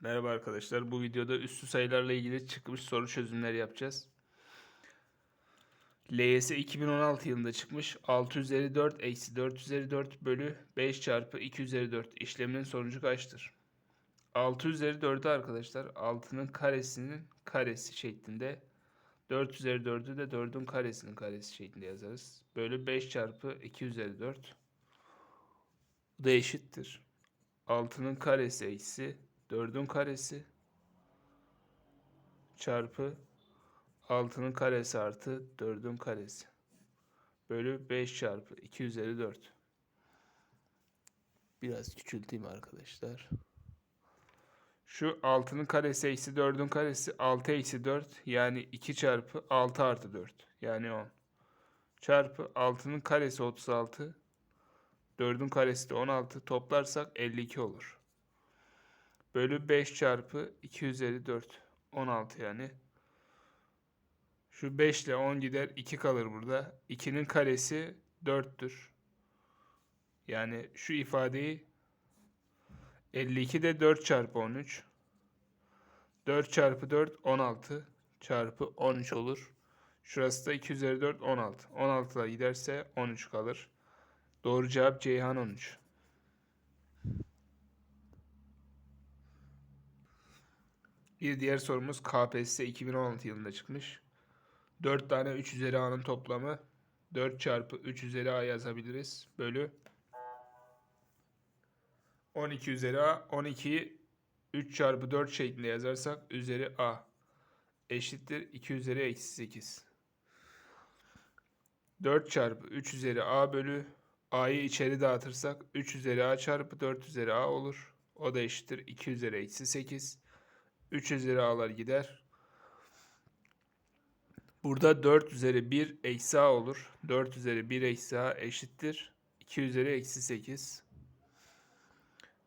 Merhaba arkadaşlar. Bu videoda üstü sayılarla ilgili çıkmış soru çözümleri yapacağız. LYS 2016 yılında çıkmış. 6 üzeri 4 eksi 4 üzeri 4 bölü 5 çarpı 2 üzeri 4 işleminin sonucu kaçtır? 6 üzeri 4'ü arkadaşlar 6'nın karesinin karesi şeklinde 4 üzeri 4'ü de 4'ün karesinin karesi şeklinde yazarız. Bölü 5 çarpı 2 üzeri 4 bu da eşittir. 6'nın karesi eksi 4'ün karesi çarpı 6'nın karesi artı 4'ün karesi bölü 5 çarpı 2 üzeri 4. Biraz küçülteyim arkadaşlar. Şu 6'nın karesi eksi 4'ün karesi 6 eksi 4 yani 2 çarpı 6 artı 4 yani 10 çarpı 6'nın karesi 36 4'ün karesi de 16 toplarsak 52 olur. Bölü 5 çarpı 2 üzeri 4. 16 yani. Şu 5 ile 10 gider 2 kalır burada. 2'nin karesi 4'tür. Yani şu ifadeyi 52 de 4 çarpı 13. 4 çarpı 4 16 çarpı 13 olur. Şurası da 2 üzeri 4 16. 16 ile giderse 13 kalır. Doğru cevap Ceyhan 13. Bir diğer sorumuz KPSS 2016 yılında çıkmış. 4 tane 3 üzeri a'nın toplamı 4 çarpı 3 üzeri a yazabiliriz. Bölü 12 üzeri a 12'yi 3 çarpı 4 şeklinde yazarsak üzeri a eşittir 2 üzeri eksi 8. 4 çarpı 3 üzeri a bölü a'yı içeri dağıtırsak 3 üzeri a çarpı 4 üzeri a olur. O da eşittir 2 üzeri eksi 8. 3 üzeri a'lar gider. Burada 4 üzeri 1 eksi a olur. 4 üzeri 1 eksi a eşittir. 2 üzeri eksi 8.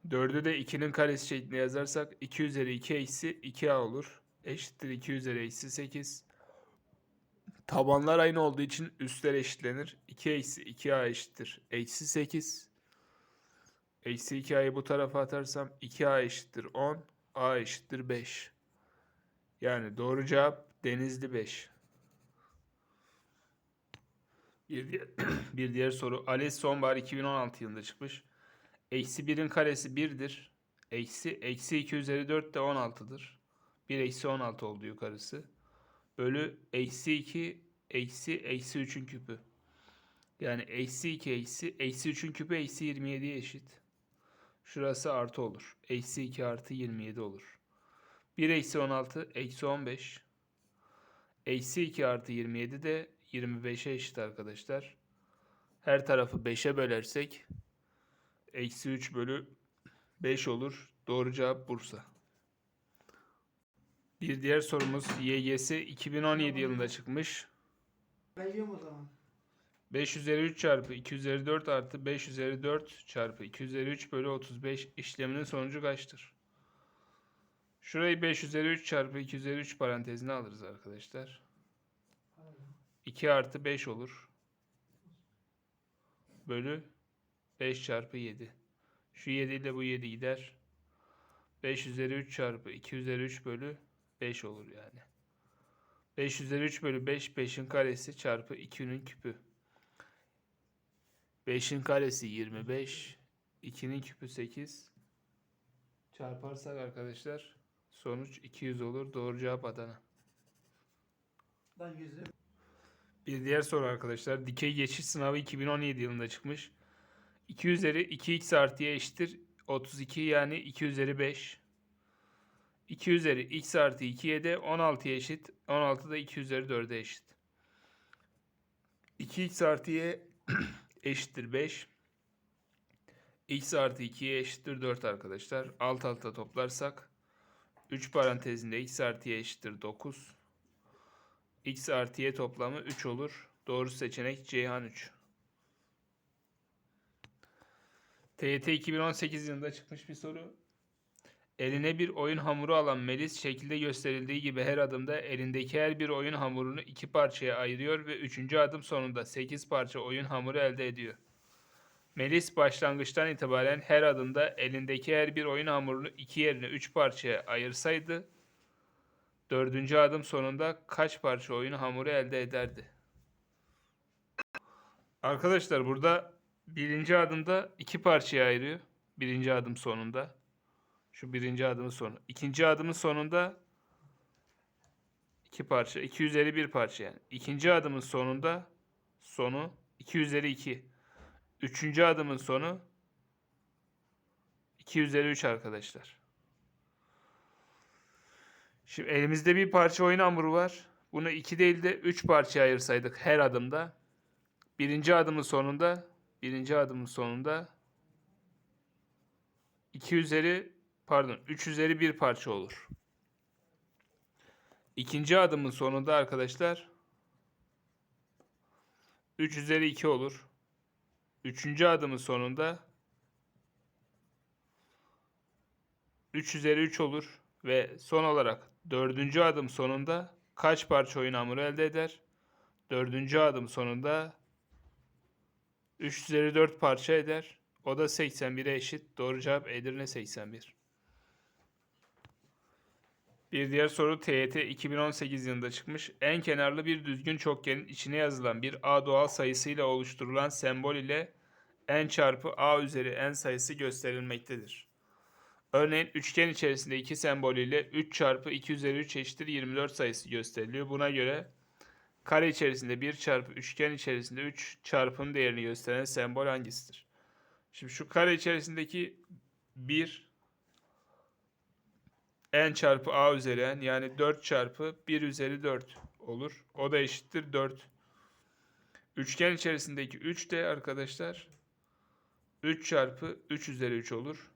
4'ü de 2'nin karesi şeklinde yazarsak 2 üzeri 2 eksi 2a olur. Eşittir 2 üzeri eksi 8. Tabanlar aynı olduğu için üstler eşitlenir. 2 eksi 2a eşittir. Eksi 8. Eksi 2a'yı bu tarafa atarsam 2a eşittir 10. a eşittir 5. Yani doğru cevap Denizli 5. Bir diğer, bir diğer soru. ALES sonbahar 2016 yılında çıkmış. Eksi 1'in karesi 1'dir. Eksi, eksi 2 üzeri 4 de 16'dır. 1 eksi 16 oldu yukarısı. Bölü eksi 2 eksi eksi 3'ün küpü. Yani eksi 2 eksi eksi 3'ün küpü eksi 27'ye eşit. Şurası artı olur. Eksi 2 artı 27 olur. 1 eksi 16 eksi 15. Eksi 2 artı 27 de 25'e eşit arkadaşlar. Her tarafı 5'e bölersek eksi 3 bölü 5 olur. Doğru cevap Bursa. Bir diğer sorumuz YGS 2017 yılında çıkmış. Ben o zaman. 5 üzeri 3 çarpı 2 üzeri 4 artı 5 üzeri 4 çarpı 2 üzeri 3 bölü 35 işleminin sonucu kaçtır? Şurayı 5 üzeri 3 çarpı 2 üzeri 3 parantezine alırız arkadaşlar. 2 artı 5 olur. Bölü 5 çarpı 7. Şu 7 ile bu 7 gider. 5 üzeri 3 çarpı 2 üzeri 3 bölü 5 olur yani. 5 üzeri 3 bölü 5 5'in karesi çarpı 2'nin küpü. 5'in karesi 25. 2'nin küpü 8. Çarparsak arkadaşlar sonuç 200 olur. Doğru cevap Adana. Lan yüzü. Bir diğer soru arkadaşlar. Dikey geçiş sınavı 2017 yılında çıkmış. 2 üzeri 2x artıya eşittir 32 yani 2 üzeri 5. 2 üzeri x artı 2'ye de 16'ya eşit. 16 da 2 üzeri 4'e eşit. 2x artı y eşittir 5. x artı 2'ye eşittir 4 arkadaşlar. Alt alta toplarsak 3 parantezinde x artı y eşittir 9. x artı y toplamı 3 olur. Doğru seçenek Ceyhan 3. TYT 2018 yılında çıkmış bir soru. Eline bir oyun hamuru alan Melis şekilde gösterildiği gibi her adımda elindeki her bir oyun hamurunu iki parçaya ayırıyor ve üçüncü adım sonunda 8 parça oyun hamuru elde ediyor. Melis başlangıçtan itibaren her adımda elindeki her bir oyun hamurunu iki yerine üç parçaya ayırsaydı, dördüncü adım sonunda kaç parça oyun hamuru elde ederdi? Arkadaşlar burada birinci adımda iki parçaya ayırıyor. Birinci adım sonunda. Şu birinci adımın sonu. İkinci adımın sonunda iki parça. 2 üzeri bir parça yani. İkinci adımın sonunda sonu 2 üzeri 2. Üçüncü adımın sonu 2 üzeri 3 arkadaşlar. Şimdi elimizde bir parça oyun hamuru var. Bunu 2 değil de 3 parçaya ayırsaydık her adımda. Birinci adımın sonunda birinci adımın sonunda 2 üzeri pardon 3 üzeri bir parça olur. İkinci adımın sonunda arkadaşlar 3 üzeri 2 olur. Üçüncü adımın sonunda 3 üzeri 3 olur. Ve son olarak dördüncü adım sonunda kaç parça oyun hamuru elde eder? Dördüncü adım sonunda 3 üzeri 4 parça eder. O da 81'e eşit. Doğru cevap Edirne 81. Bir diğer soru TYT 2018 yılında çıkmış. En kenarlı bir düzgün çokgenin içine yazılan bir A doğal sayısıyla oluşturulan sembol ile n çarpı A üzeri n sayısı gösterilmektedir. Örneğin üçgen içerisinde iki sembol ile 3 çarpı 2 üzeri 3 eşittir 24 sayısı gösteriliyor. Buna göre kare içerisinde 1 çarpı üçgen içerisinde 3 çarpım değerini gösteren sembol hangisidir? Şimdi şu kare içerisindeki 1 n çarpı a üzeri n yani 4 çarpı 1 üzeri 4 olur. O da eşittir 4. Üçgen içerisindeki 3 de arkadaşlar 3 çarpı 3 üzeri 3 olur.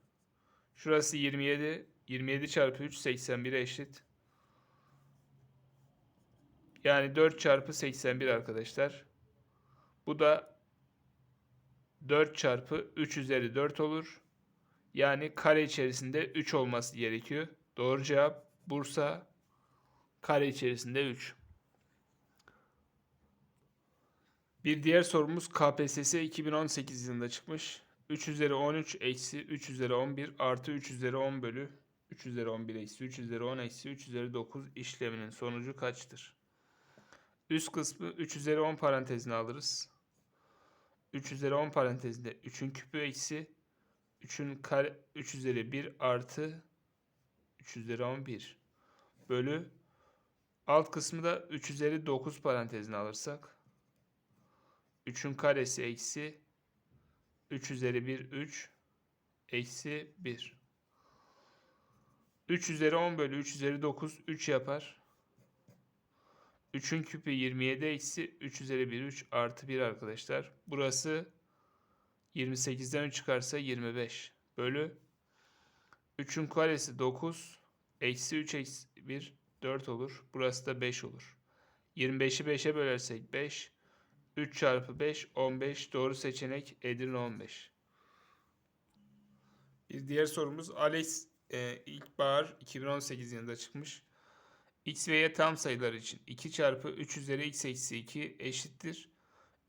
Şurası 27. 27 çarpı 3 81'e eşit. Yani 4 çarpı 81 arkadaşlar. Bu da 4 çarpı 3 üzeri 4 olur. Yani kare içerisinde 3 olması gerekiyor. Doğru cevap Bursa kare içerisinde 3. Bir diğer sorumuz KPSS 2018 yılında çıkmış. 3 üzeri 13 eksi 3 üzeri 11 artı 3 üzeri 10 bölü 3 üzeri 11 eksi 3 üzeri 10 eksi 3 üzeri 9 işleminin sonucu kaçtır? Üst kısmı 3 üzeri 10 parantezine alırız. 3 üzeri 10 parantezinde 3'ün küpü eksi 3'ün kare 3 üzeri 1 artı 3 üzeri 11 bölü alt kısmı da 3 üzeri 9 parantezine alırsak 3'ün karesi eksi 3 üzeri 1 3 eksi 1 3 üzeri 10 bölü 3 üzeri 9 3 yapar. 3'ün küpü 27 eksi 3 üzeri 1 3 artı 1 arkadaşlar. Burası 28'den 3 çıkarsa 25 bölü 3'ün karesi 9 eksi 3 eksi 1 4 olur. Burası da 5 olur. 25'i 5'e bölersek 5 3 çarpı 5 15 doğru seçenek Edirne 15. Bir diğer sorumuz Alex e, İlkbahar 2018 yılında çıkmış. X ve Y tam sayılar için 2 çarpı 3 üzeri x eksi 2 eşittir.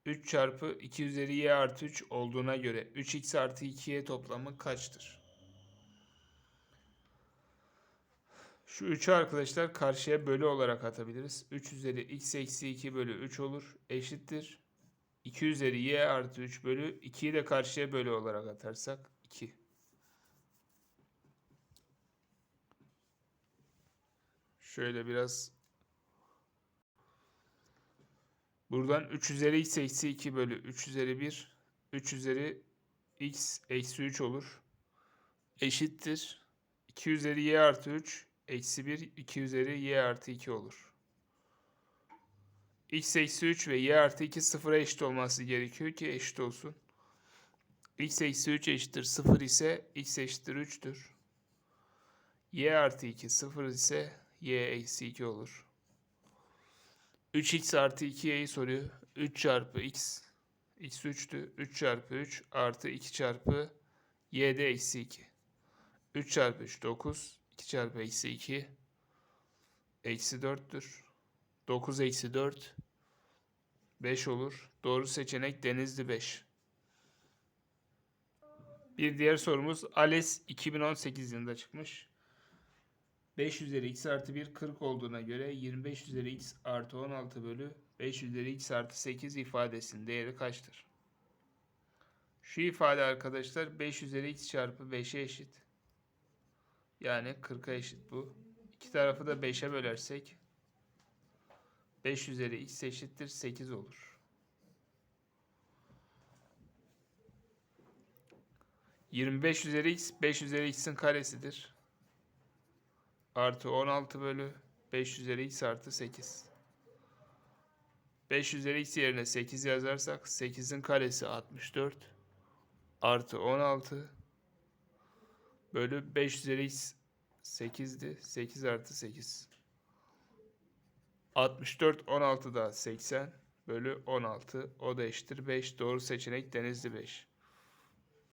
3 çarpı 2 üzeri y artı 3 olduğuna göre 3x artı 2y toplamı kaçtır? Şu 3'ü arkadaşlar karşıya bölü olarak atabiliriz. 3 üzeri x eksi 2 bölü 3 olur. Eşittir. 2 üzeri y artı 3 bölü 2'yi de karşıya bölü olarak atarsak 2. Şöyle biraz buradan 3 üzeri x eksi 2 bölü 3 üzeri 1 3 üzeri x eksi 3 olur. Eşittir. 2 üzeri y artı 3 eksi 1 2 üzeri y artı 2 olur. x eksi 3 ve y artı 2 sıfıra eşit olması gerekiyor ki eşit olsun. x eksi 3 eşittir 0 ise x eşittir 3'tür. y artı 2 0 ise y eksi 2 olur. 3x artı 2y'yi soruyor. 3 çarpı x x 3'tü. 3 çarpı 3 artı 2 çarpı y de eksi 2. 3 çarpı 3 9. 2 çarpı eksi 2 eksi 4'tür. 9 eksi 4 5 olur. Doğru seçenek Denizli 5. Bir diğer sorumuz ALES 2018 yılında çıkmış. 5 üzeri x artı 1 40 olduğuna göre 25 üzeri x artı 16 bölü 5 üzeri x artı 8 ifadesinin değeri kaçtır? Şu ifade arkadaşlar 5 üzeri x çarpı 5'e eşit. Yani 40'a eşit bu. İki tarafı da 5'e bölersek 5 üzeri x eşittir 8 olur. 25 üzeri x 5 üzeri x'in karesidir. Artı 16 bölü 5 üzeri x artı 8. 5 üzeri x yerine 8 yazarsak 8'in karesi 64 artı 16 bölü 5 üzeri x 8'di. 8 artı 8. 64 16 da 80 bölü 16 o da eşittir 5. Doğru seçenek Denizli 5.